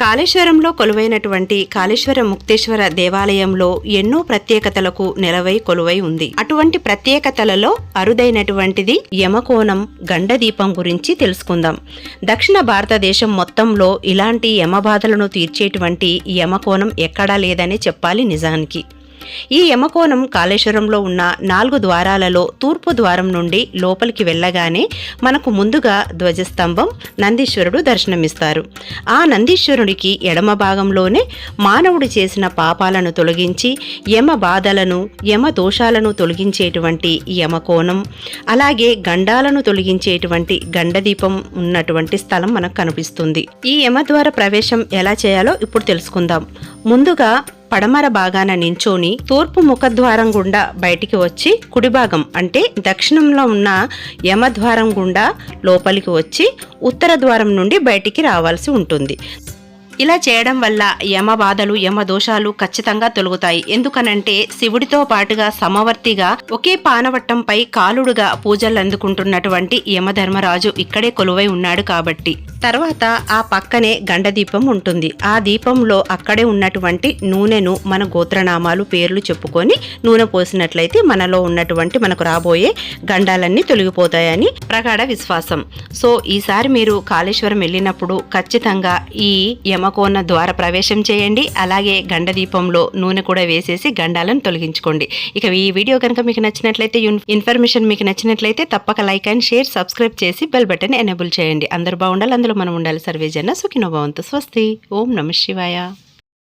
కాళేశ్వరంలో కొలువైనటువంటి కాళేశ్వర ముక్తేశ్వర దేవాలయంలో ఎన్నో ప్రత్యేకతలకు నెలవై కొలువై ఉంది. అటువంటి ప్రత్యేకతలలో అరుదైనటువంటిది యమకోణం గండదీపం గురించి తెలుసుకుందాం. దక్షిణ భారతదేశం మొత్తంలో ఇలాంటి యమబాధలను తీర్చేటువంటి యమకోణం ఎక్కడా లేదని చెప్పాలి నిజానికి. ఈ యమకోణం కాళేశ్వరంలో ఉన్న నాలుగు ద్వారాలలో తూర్పు ద్వారం నుండి లోపలికి వెళ్ళగానే మనకు ముందుగా ధ్వజస్తంభం నందీశ్వరుడు దర్శనమిస్తారు. ఆ నందీశ్వరుడికి ఎడమ భాగంలోనే మానవుడు చేసిన పాపాలను తొలగించి యమ బాధలను యమ దోషాలను తొలగించేటువంటి యమకోణం అలాగే గండాలను తొలగించేటువంటి గండదీపం ఉన్నటువంటి స్థలం మనకు కనిపిస్తుంది. ఈ యమద్వార ప్రవేశం ఎలా చేయాలో ఇప్పుడు తెలుసుకుందాం. ముందుగా పడమర భాగాన నించోని తూర్పు ముఖద్వారం గుండా బయటికి వచ్చి కుడి భాగం అంటే దక్షిణంలో ఉన్న యమద్వారం గుండా లోపలికి వచ్చి ఉత్తర ద్వారం నుండి బయటికి రావాల్సి ఉంటుంది. ఇలా చేయడం వల్ల యమ బాధలు యమ దోషాలు ఖచ్చితంగా తొలగుతాయి. ఎందుకనంటే శివుడితో పాటుగా సమవర్తిగా ఒకే పానవట్టంపై కాలుడుగా పూజలు అందుకుంటున్నటువంటి యమధర్మరాజు ఇక్కడే కొలువై ఉన్నాడు కాబట్టి. తర్వాత ఆ పక్కనే గండ దీపం ఉంటుంది. ఆ దీపంలో అక్కడే ఉన్నటువంటి నూనెను మన గోత్రనామాలు పేర్లు చెప్పుకొని నూనె పోసినట్లయితే మనలో ఉన్నటువంటి మనకు రాబోయే గండాలన్నీ తొలగిపోతాయని ప్రగాఢ విశ్వాసం. సో ఈసారి మీరు కాళేశ్వరం వెళ్ళినప్పుడు ఖచ్చితంగా ఈ యమకోన ద్వార ప్రవేశం చేయండి. అలాగే గండ దీపంలో నూనె కూడా వేసేసి గండాలను తొలగించుకోండి. ఇక ఈ వీడియో కనుక మీకు నచ్చినట్లయితే ఇన్ఫర్మేషన్ మీకు నచ్చినట్లయితే తప్పక లైక్ అండ్ షేర్ సబ్స్క్రైబ్ చేసి బెల్ బటన్ ఎనేబుల్ చేయండి. అందరూ బాగుండాలి అందులో మనం ఉండాలి. సర్వేజన్న సుఖినో భవంతు. స్వస్తి. ఓం నమ శివాయ.